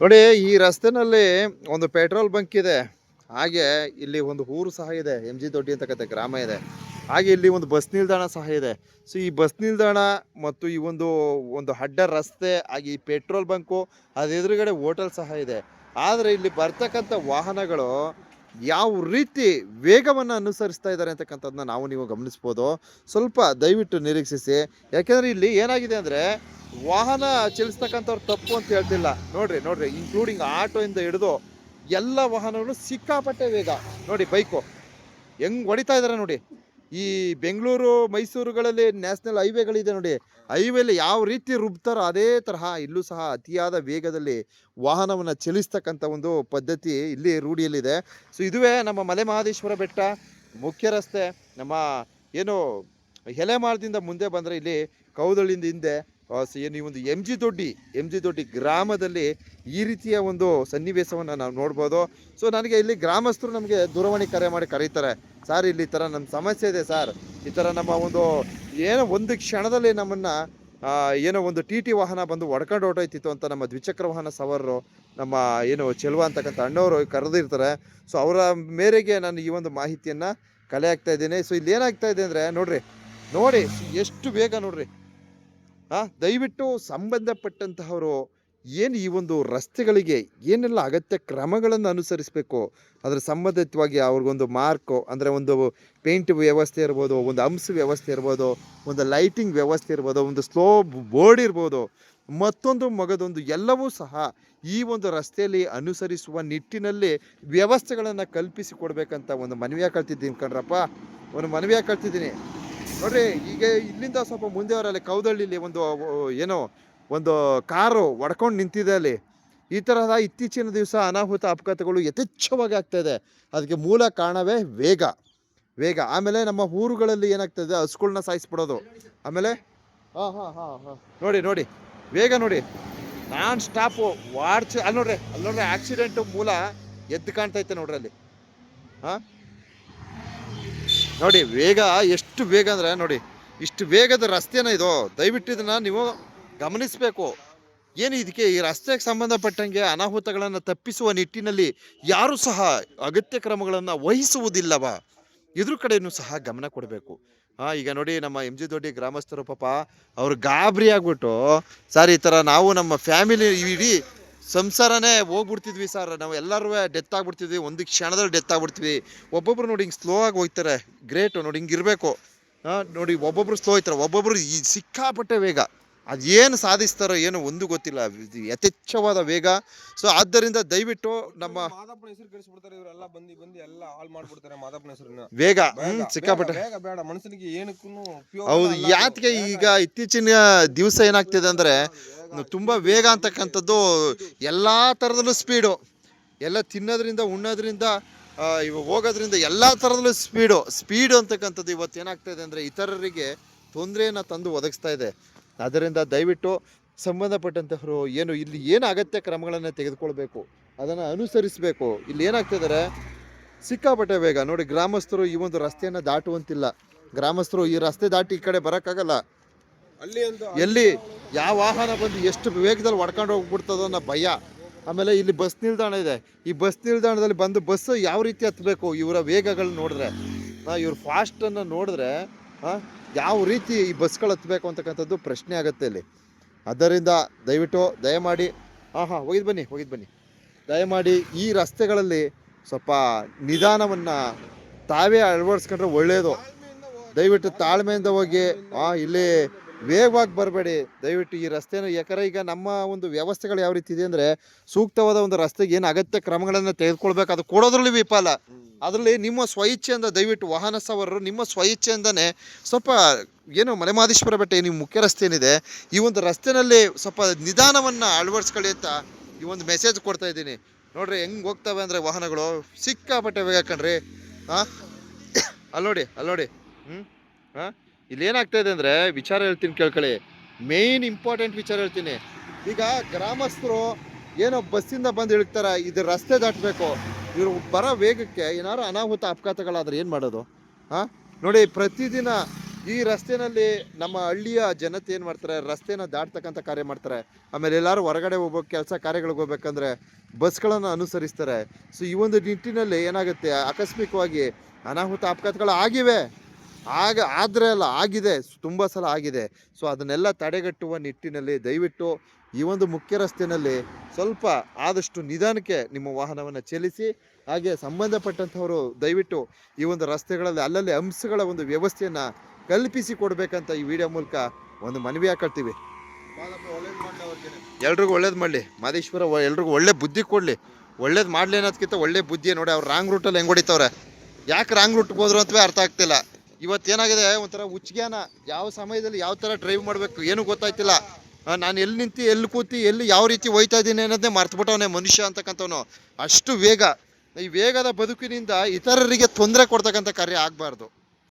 ನೋಡಿ, ಈ ರಸ್ತೆನಲ್ಲಿ ಒಂದು ಪೆಟ್ರೋಲ್ ಬಂಕ್ ಇದೆ. ಹಾಗೆ ಇಲ್ಲಿ ಒಂದು ಊರು ಸಹ ಇದೆ. ಎಂ ಜಿ ದೊಡ್ಡಿ ಅಂತಕ್ಕಂಥ ಗ್ರಾಮ ಇದೆ. ಹಾಗೆ ಇಲ್ಲಿ ಒಂದು ಬಸ್ ನಿಲ್ದಾಣ ಸಹ ಇದೆ. ಸೊ ಈ ಬಸ್ ನಿಲ್ದಾಣ ಮತ್ತು ಈ ಒಂದು ಒಂದು ಅಡ್ಡ ರಸ್ತೆ, ಹಾಗೆ ಈ ಪೆಟ್ರೋಲ್ ಬಂಕು, ಅದ್ರ ಎದುರುಗಡೆ ಹೋಟೆಲ್ ಸಹ ಇದೆ. ಆದರೆ ಇಲ್ಲಿ ಬರ್ತಕ್ಕಂಥ ವಾಹನಗಳು ಯಾವ ರೀತಿ ವೇಗವನ್ನು ಅನುಸರಿಸ್ತಾ ಇದ್ದಾರೆ ಅಂತಕ್ಕಂಥದ್ದನ್ನ ನಾವು ನೀವು ಗಮನಿಸ್ಬೋದು. ಸ್ವಲ್ಪ ದಯವಿಟ್ಟು ನಿರೀಕ್ಷಿಸಿ. ಯಾಕೆಂದರೆ ಇಲ್ಲಿ ಏನಾಗಿದೆ ಅಂದರೆ ವಾಹನ ಚಲಿಸ್ತಕ್ಕಂಥವ್ರು ತಪ್ಪು ಅಂತ ಹೇಳ್ತಿಲ್ಲ. ನೋಡ್ರಿ ನೋಡ್ರಿ ಇನ್ಕ್ಲೂಡಿಂಗ್ ಆಟೋಯಿಂದ ಹಿಡಿದು ಎಲ್ಲ ವಾಹನಗಳು ಸಿಕ್ಕಾಪಟ್ಟೆ ವೇಗ. ನೋಡಿ ಬೈಕು ಹೆಂಗ್ ಹೊಡಿತಾ ಇದ್ದಾರೆ ನೋಡಿ. ಈ ಬೆಂಗಳೂರು, ಮೈಸೂರುಗಳಲ್ಲಿ ನ್ಯಾಷನಲ್ ಹೈವೇಗಳಿದೆ ನೋಡಿ. ಹೈವೇಲಿ ಯಾವ ರೀತಿ ರುಬ್ತಾರೋ ಅದೇ ತರಹ ಇಲ್ಲೂ ಸಹ ಅತಿಯಾದ ವೇಗದಲ್ಲಿ ವಾಹನವನ್ನು ಚಲಿಸ್ತಕ್ಕಂಥ ಒಂದು ಪದ್ಧತಿ ಇಲ್ಲಿ ರೂಢಿಯಲ್ಲಿದೆ. ಸೊ ಇದುವೇ ನಮ್ಮ ಮಲೆ ಮಹದೇಶ್ವರ ಬೆಟ್ಟ, ಮುಖ್ಯ ರಸ್ತೆ, ನಮ್ಮ ಏನು ಎಲೆಮಾಳದಿಂದ ಮುಂದೆ ಬಂದರೆ ಇಲ್ಲಿ ಕೌದಳಿಂದ ಹಿಂದೆ ಏನು ಈ ಒಂದು M G Doddi M G Doddi ಗ್ರಾಮದಲ್ಲಿ ಈ ರೀತಿಯ ಒಂದು ಸನ್ನಿವೇಶವನ್ನು ನಾವು ನೋಡ್ಬೋದು. ಸೊ ನನಗೆ ಇಲ್ಲಿ ಗ್ರಾಮಸ್ಥರು ನಮಗೆ ದೂರವಾಣಿ ಕರೆ ಮಾಡಿ ಕರೀತಾರೆ. ಸರ್, ಇಲ್ಲಿ ಈ ಥರ ನಮ್ಮ ಸಮಸ್ಯೆ ಇದೆ ಸರ್. ಈ ಥರ ನಮ್ಮ ಒಂದು ಏನೋ ಒಂದು ಕ್ಷಣದಲ್ಲಿ ನಮ್ಮನ್ನು ಏನೋ ಒಂದು ಟಿ ಟಿ ವಾಹನ ಬಂದು ಒಡ್ಕೊಂಡು ಹೊರಟೋಯ್ತಿತ್ತು ಅಂತ ನಮ್ಮ ದ್ವಿಚಕ್ರ ವಾಹನ ಸವಾರರು, ನಮ್ಮ ಏನು ಚೆಲುವ ಅಂತಕ್ಕಂಥ ಅಣ್ಣವರು ಕರೆದಿರ್ತಾರೆ. ಸೊ, ಅವರ ಮೇರೆಗೆ ನಾನು ಈ ಒಂದು ಮಾಹಿತಿಯನ್ನು ಕಲೆ ಹಾಕ್ತಾ ಇದ್ದೀನಿ. ಸೊ, ಇಲ್ಲಿ ಏನಾಗ್ತಾ ಇದೆ ಅಂದರೆ, ನೋಡ್ರಿ, ನೋಡಿ, ಎಷ್ಟು ಬೇಗ ನೋಡ್ರಿ. ಹಾಂ ದಯವಿಟ್ಟು ಸಂಬಂಧಪಟ್ಟಂತಹವರು ಏನು ಈ ಒಂದು ರಸ್ತೆಗಳಿಗೆ ಏನೆಲ್ಲ ಅಗತ್ಯ ಕ್ರಮಗಳನ್ನು ಅನುಸರಿಸಬೇಕು? ಅದರ ಸಂಬಂಧಿತವಾಗಿ ಅವ್ರಿಗೊಂದು ಮಾರ್ಕು ಅಂದರೆ ಒಂದು ಪೇಂಟ್ ವ್ಯವಸ್ಥೆ ಇರ್ಬೋದು, ಒಂದು ಅಂಶ ವ್ಯವಸ್ಥೆ ಇರ್ಬೋದು, ಒಂದು ಲೈಟಿಂಗ್ ವ್ಯವಸ್ಥೆ ಇರ್ಬೋದು, ಒಂದು ಸ್ಲೋ ಬೋರ್ಡ್ ಇರ್ಬೋದು, ಮತ್ತೊಂದು ಮಗದೊಂದು ಎಲ್ಲವೂ ಸಹ ಈ ಒಂದು ರಸ್ತೆಯಲ್ಲಿ ಅನುಸರಿಸುವ ನಿಟ್ಟಿನಲ್ಲಿ ವ್ಯವಸ್ಥೆಗಳನ್ನು ಕಲ್ಪಿಸಿ ಕೊಡಬೇಕಂತ ಒಂದು ಮನವಿಯ ಕಳ್ತಿದ್ದೀನಿ ಕಣ್ರಪ್ಪ. ಒಂದು ಮನವಿಯ ಕಳ್ತಿದ್ದೀನಿ. ನೋಡ್ರಿ, ಈಗ ಇಲ್ಲಿಂದ ಸ್ವಲ್ಪ ಮುಂದೆ ಅವರಲ್ಲಿ ಕೌದಳ್ಳಿಲಿ ಒಂದು ಏನೋ ಒಂದು ಕಾರು ಒಡ್ಕೊಂಡು ನಿಂತಿದೆ ಅಲ್ಲಿ. ಈ ತರಹದ ಇತ್ತೀಚಿನ ದಿವಸ ಅನಾಹುತ ಅಪಘಾತಗಳು ಯಥೇಚ್ಛವಾಗಿ ಆಗ್ತಾ ಇದೆ. ಅದಕ್ಕೆ ಮೂಲ ಕಾರಣವೇ ವೇಗ. ವೇಗ. ಆಮೇಲೆ ನಮ್ಮ ಊರುಗಳಲ್ಲಿ ಏನಾಗ್ತದೆ? ಹಸುಗಳನ್ನ ಸಾಯಿಸ್ಬಿಡೋದು. ಆಮೇಲೆ ಹಾಂ ಹಾಂ ಹಾಂ ಹಾಂ. ನೋಡಿ ನೋಡಿ. ವೇಗ ನೋಡಿ. ನಾನ್ ಸ್ಟಾಪು ವಾಡ್ಚ್ ಅಲ್ಲಿ ನೋಡ್ರಿ ಅಲ್ಲಿ ನೋಡ್ರಿ ಆಕ್ಸಿಡೆಂಟ್ ಮೂಲ ಎದ್ದು ಕಾಣ್ತೈತೆ ನೋಡ್ರಿ ಅಲ್ಲಿ. ಹಾಂ? ನೋಡಿ, ವೇಗ, ಎಷ್ಟು ವೇಗ ಅಂದರೆ ನೋಡಿ, ಇಷ್ಟು ವೇಗದ ರಸ್ತೆನ ಇದು? ದಯವಿಟ್ಟು ಇದನ್ನ ನೀವು ಗಮನಿಸಬೇಕು. ಏನು ಇದಕ್ಕೆ ಈ ರಸ್ತೆಗೆ ಸಂಬಂಧಪಟ್ಟಂಗೆ ಅನಾಹುತಗಳನ್ನು ತಪ್ಪಿಸುವ ನಿಟ್ಟಿನಲ್ಲಿ ಯಾರೂ ಸಹ ಅಗತ್ಯ ಕ್ರಮಗಳನ್ನು ವಹಿಸುವುದಿಲ್ಲವ. ಇದ್ರ ಕಡೆಯೂ ಸಹ ಗಮನ ಕೊಡಬೇಕು. ಹಾಂ, ಈಗ ನೋಡಿ ನಮ್ಮ ಎಂ ಜಿ ದೊಡ್ಡಿ ಗ್ರಾಮಸ್ಥರು ಪಾಪ ಅವ್ರು ಗಾಬರಿ ಆಗ್ಬಿಟ್ಟು, ಸರ್, ಈ ಥರ ನಾವು ನಮ್ಮ ಫ್ಯಾಮಿಲಿ ಇಡೀ ಸಂಸಾರನೇ ಹೋಗ್ಬಿಡ್ತಿದ್ವಿ ಸರ್. ನಾವು ಎಲ್ಲರೂ ಡೆತ್ ಆಗ್ಬಿಡ್ತಿದ್ವಿ. ಒಂದು ಕ್ಷಣದಲ್ಲಿ ಡೆತ್ ಆಗ್ಬಿಡ್ತೀವಿ ಒಬ್ಬೊಬ್ರು ನೋಡಿ ಹಿಂಗೆ ಸ್ಲೋ ಆಗಿ ಹೋಗ್ತಾರೆ. ಗ್ರೇಟು ನೋಡಿ ಹಿಂಗೆ ಇರಬೇಕು. ಹಾಂ, ನೋಡಿ ಒಬ್ಬೊಬ್ರು ಸ್ಲೋ ಹೋಯ್ತಾರೆ ಒಬ್ಬೊಬ್ರು ಈ ಸಿಕ್ಕಾಪಟ್ಟೆ ವೇಗ. ಅದೇನು ಸಾಧಿಸ್ತಾರೋ ಏನು ಒಂದು ಗೊತ್ತಿಲ್ಲ. ಇದು ಯಥೇಚ್ಛವಾದ ವೇಗ. ಸೊ ಆದ್ದರಿಂದ ದಯವಿಟ್ಟು ನಮ್ಮ ಮಾದಪ್ಪನ ಹೆಸರು ಕೆಡಿಸ್ಬಿಡ್ತಾರೆ ಇವರೆಲ್ಲ ಬಂದು ಬಂದು ಎಲ್ಲ ಹಾಳು ಮಾಡ್ಬಿಡ್ತಾರೆ ಮಾದಪ್ಪನ ಹೆಸರನ್ನ. ವೇಗ. ಹ್ಮ್, ಸಿಕ್ಕಾಪಟ್ಟೆ. ಬೇಗ ಬೇಡ. ಮನುಷ್ಯನಿಗೆ ಏನಕ್ಕೂ ಉಪಯೋಗ ಹೌದು ಯಾತಕ್ಕೆ ಈಗ ಇತ್ತೀಚಿನ ದಿವಸ ಏನಾಗ್ತಿದೆ ಅಂದರೆ ತುಂಬ ವೇಗ ಅಂತಕ್ಕಂಥದ್ದು ಎಲ್ಲ ಥರದಲ್ಲೂ ಸ್ಪೀಡು ಎಲ್ಲ ತಿನ್ನೋದ್ರಿಂದ ಉಣ್ಣೋದ್ರಿಂದ ಇವಾಗ ಇವು ಹೋಗೋದ್ರಿಂದ ಎಲ್ಲ ಥರದಲ್ಲೂ ಸ್ಪೀಡು ಸ್ಪೀಡು ಅಂತಕ್ಕಂಥದ್ದು ಇವತ್ತು ಏನಾಗ್ತಾ ಇದೆ ಅಂದರೆ ಇತರರಿಗೆ ತೊಂದರೆಯನ್ನು ತಂದು ಒದಗಿಸ್ತಾ ಇದೆ. ಅದರಿಂದ ದಯವಿಟ್ಟು ಸಂಬಂಧಪಟ್ಟಂತಹವರು ಏನು ಇಲ್ಲಿ ಏನು ಅಗತ್ಯ ಕ್ರಮಗಳನ್ನು ತೆಗೆದುಕೊಳ್ಬೇಕು ಅದನ್ನು ಅನುಸರಿಸಬೇಕು. ಇಲ್ಲಿ ಏನಾಗ್ತಿದ್ದಾರೆ ಸಿಕ್ಕಾಪಟ್ಟೆ ವೇಗ ನೋಡಿ ಗ್ರಾಮಸ್ಥರು ಈ ಒಂದು ರಸ್ತೆಯನ್ನು ದಾಟುವಂತಿಲ್ಲ. ಗ್ರಾಮಸ್ಥರು ಈ ರಸ್ತೆ ದಾಟಿ ಈ ಕಡೆ ಬರೋಕ್ಕಾಗಲ್ಲ. ಅಲ್ಲಿ ಎಲ್ಲಿ ಯಾವ ವಾಹನ ಬಂದು ಎಷ್ಟು ವೇಗದಲ್ಲಿ ಹೊಡ್ಕೊಂಡು ಹೋಗ್ಬಿಡ್ತದೋ ಅನ್ನೋ ಭಯ. ಆಮೇಲೆ ಇಲ್ಲಿ ಬಸ್ ನಿಲ್ದಾಣ ಇದೆ. ಈ ಬಸ್ ನಿಲ್ದಾಣದಲ್ಲಿ ಬಂದು ಬಸ್ ಯಾವ ರೀತಿ ಹತ್ತಬೇಕು ಇವರ ವೇಗಗಳನ್ನ ನೋಡಿದ್ರೆ. ಇವ್ರ ಫಾಸ್ಟನ್ನು ನೋಡಿದ್ರೆ ಯಾವ ರೀತಿ ಈ ಬಸ್ಗಳು ಹತ್ತಬೇಕು ಅಂತಕ್ಕಂಥದ್ದು ಪ್ರಶ್ನೆ ಆಗುತ್ತೆ ಇಲ್ಲಿ. ಅದರಿಂದ ದಯವಿಟ್ಟು ದಯಮಾಡಿ ಹಾಂ ಹಾಂ ಹೋಗಿದ್ದು ಬನ್ನಿ ಹೋಗಿದ್ದು ಬನ್ನಿ. ದಯಮಾಡಿ ಈ ರಸ್ತೆಗಳಲ್ಲಿ ಸ್ವಲ್ಪ ನಿಧಾನವನ್ನು ತಾವೇ ಅಳವಡಿಸ್ಕೊಂಡ್ರೆ ಒಳ್ಳೆಯದು ದಯವಿಟ್ಟು ತಾಳ್ಮೆಯಿಂದ ಹೋಗಿ ಇಲ್ಲಿ ವೇಗವಾಗಿ ಬರಬೇಡಿ. ದಯವಿಟ್ಟು ಈ ರಸ್ತೆನ ಯಾಕಂದ್ರೆ ಈಗ ನಮ್ಮ ಒಂದು ವ್ಯವಸ್ಥೆಗಳು ಯಾವ ರೀತಿ ಇದೆ ಅಂದರೆ ಸೂಕ್ತವಾದ ಒಂದು ರಸ್ತೆಗೆ ಏನು ಅಗತ್ಯ ಕ್ರಮಗಳನ್ನು ತೆಗೆದುಕೊಳ್ಬೇಕು ಅದು ಕೊಡೋದ್ರಲ್ಲಿ ವಿಫಲ. ಅದರಲ್ಲಿ ನಿಮ್ಮ ಸ್ವಇಚ್ಛೆಯಿಂದ ದಯವಿಟ್ಟು ವಾಹನ ಸವಾರರು ನಿಮ್ಮ ಸ್ವಇಚ್ಛೆಯಿಂದನೇ ಸ್ವಲ್ಪ ಏನು ಮಲೆಮಾದೇಶ್ವರ ಬೆಟ್ಟ ನಿಮ್ಮ ಮುಖ್ಯ ರಸ್ತೆ ಏನಿದೆ ಈ ಒಂದು ರಸ್ತೆನಲ್ಲಿ ಸ್ವಲ್ಪ ನಿಧಾನವನ್ನು ಅಳವಡಿಸ್ಕೊಳ್ಳಿ ಅಂತ ಈ ಒಂದು ಮೆಸೇಜ್ ಕೊಡ್ತಾ ಇದ್ದೀನಿ. ನೋಡ್ರಿ ಹೆಂಗೆ ಹೋಗ್ತವೆ ಅಂದರೆ ವಾಹನಗಳು? ಸಿಕ್ಕಾಪಟ್ಟೆ ವೇಗ ಕಣ್ರಿ. ಹಾಂ ಅಲ್ಲೋಡಿ ನೋಡಿ ಅಲ್ಲಿ ನೋಡಿ. ಹ್ಞೂ ಹಾಂ ಇಲ್ಲಿ ಏನಾಗ್ತಾ ಇದೆ ಅಂದರೆ ವಿಚಾರ ಹೇಳ್ತೀನಿ ಕೇಳ್ಕೊಳ್ಳಿ. ಮೇಯ್ನ್ ಇಂಪಾರ್ಟೆಂಟ್ ವಿಚಾರ ಹೇಳ್ತೀನಿ. ಈಗ ಗ್ರಾಮಸ್ಥರು ಏನೋ ಬಸ್ಸಿಂದ ಬಂದು ಇಳ್ತಾರೆ, ಇದು ರಸ್ತೆ ದಾಟಬೇಕು. ಇವರು ಬರೋ ವೇಗಕ್ಕೆ ಏನಾದ್ರು ಅನಾಹುತ ಅಪಘಾತಗಳಾದ್ರೆ ಏನು ಮಾಡೋದು? ಹಾಂ ನೋಡಿ, ಪ್ರತಿದಿನ ಈ ರಸ್ತೆನಲ್ಲಿ ನಮ್ಮ ಹಳ್ಳಿಯ ಜನತೆ ಏನು ಮಾಡ್ತಾರೆ? ರಸ್ತೆನ ದಾಟ್ತಕ್ಕಂಥ ಕಾರ್ಯ ಮಾಡ್ತಾರೆ. ಆಮೇಲೆ ಎಲ್ಲರೂ ಹೊರಗಡೆ ಹೋಗ್ಬೇಕು, ಕೆಲಸ ಕಾರ್ಯಗಳಿಗೆ ಹೋಗ್ಬೇಕಂದ್ರೆ ಬಸ್ಗಳನ್ನು ಅನುಸರಿಸ್ತಾರೆ. ಸೊ ಈ ಒಂದು ನಿಟ್ಟಿನಲ್ಲಿ ಏನಾಗುತ್ತೆ? ಆಕಸ್ಮಿಕವಾಗಿ ಅನಾಹುತ ಅಪಘಾತಗಳು ಆಗಿವೆ. ಆಗ ಆದರೆ ಅಲ್ಲ ಆಗಿದೆ ತುಂಬ ಸಲ ಆಗಿದೆ. ಸೊ ಅದನ್ನೆಲ್ಲ ತಡೆಗಟ್ಟುವ ನಿಟ್ಟಿನಲ್ಲಿ ದಯವಿಟ್ಟು ಈ ಒಂದು ಮುಖ್ಯ ರಸ್ತೆಯಲ್ಲಿ ಸ್ವಲ್ಪ ಆದಷ್ಟು ನಿಧಾನಕ್ಕೆ ನಿಮ್ಮ ವಾಹನವನ್ನು ಚಲಿಸಿ ಹಾಗೆ ಸಂಬಂಧಪಟ್ಟಂಥವರು ದಯವಿಟ್ಟು ಈ ಒಂದು ರಸ್ತೆಗಳಲ್ಲಿ ಅಲ್ಲಲ್ಲಿ ಅಂಶಗಳ ಒಂದು ವ್ಯವಸ್ಥೆಯನ್ನು ಕಲ್ಪಿಸಿ ಕೊಡಬೇಕಂತ ಈ ವಿಡಿಯೋ ಮೂಲಕ ಒಂದು ಮನವಿ ಹಾಕೊಳ್ತೀವಿ. ಎಲ್ರಿಗೂ ಒಳ್ಳೇದು ಮಾಡಲಿ. ಮಾದೇಶ್ವರ ಎಲ್ರಿಗೂ ಒಳ್ಳೆ ಬುದ್ಧಿ ಕೊಡಲಿ. ಒಳ್ಳೇದು ಮಾಡಲಿ ಅನ್ನೋದಕ್ಕಿಂತ ಒಳ್ಳೆ ಬುದ್ಧಿ ನೋಡಿ ಅವ್ರು ರಾಂಗ್ ರೂಟಲ್ಲಿ ಹೆಂಗೆ ಹೊಡಿತವ್ರೆ? ಯಾಕೆ ರಾಂಗ್ ರೂಟ್ಗೆ ಹೋದ್ರು ಅಂತವೇ ಅರ್ಥ ಆಗ್ತಿಲ್ಲ. ಇವತ್ತೇನಾಗಿದೆ? ಒಂಥರ ಉಚ್ಜ್ಞಾನ ಯಾವ ಸಮಯದಲ್ಲಿ ಯಾವ ಥರ ಡ್ರೈವ್ ಮಾಡಬೇಕು ಏನು ಗೊತ್ತಾಯ್ತಿಲ್ಲ. ನಾನು ಎಲ್ಲಿ ನಿಂತು, ಎಲ್ಲಿ ಕೂತಿ, ಎಲ್ಲಿ ಯಾವ ರೀತಿ ಹೋಯ್ತಾ ಇದ್ದೀನಿ ಅನ್ನೋದನ್ನೇ ಮರ್ತುಬಿಟ್ಟವನೇ ಮನುಷ್ಯ ಅಂತಕ್ಕಂಥವನು. ಅಷ್ಟು ವೇಗ. ಈ ವೇಗದ ಬದುಕಿನಿಂದ ಇತರರಿಗೆ ತೊಂದರೆ ಕೊಡ್ತಕ್ಕಂಥ ಕಾರ್ಯ ಆಗಬಾರ್ದು.